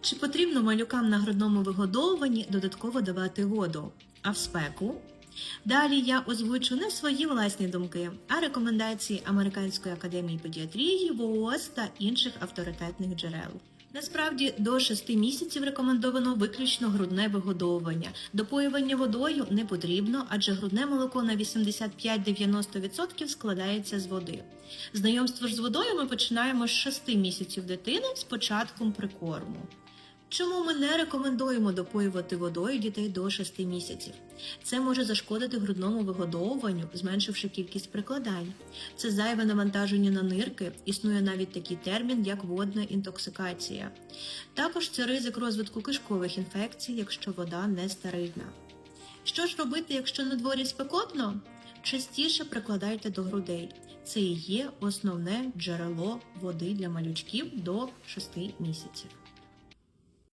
Чи потрібно малюкам на грудному вигодовуванні додатково давати воду? А в спеку? Далі я озвучу не свої власні думки, а рекомендації Американської академії педіатрії, ВООЗ та інших авторитетних джерел. Насправді до 6 місяців рекомендовано виключно грудне вигодовування. Допоювання водою не потрібно, адже грудне молоко на 85-90% складається з води. Знайомство ж з водою ми починаємо з 6 місяців дитини з початком прикорму. Чому ми не рекомендуємо допоювати водою дітей до 6 місяців? Це може зашкодити грудному вигодовуванню, зменшивши кількість прикладань. Це зайве навантаження на нирки, існує навіть такий термін, як водна інтоксикація. Також це ризик розвитку кишкових інфекцій, якщо вода не стерильна. Що ж робити, якщо на дворі спекотно? Частіше прикладайте до грудей. Це і є основне джерело води для малючків до 6 місяців.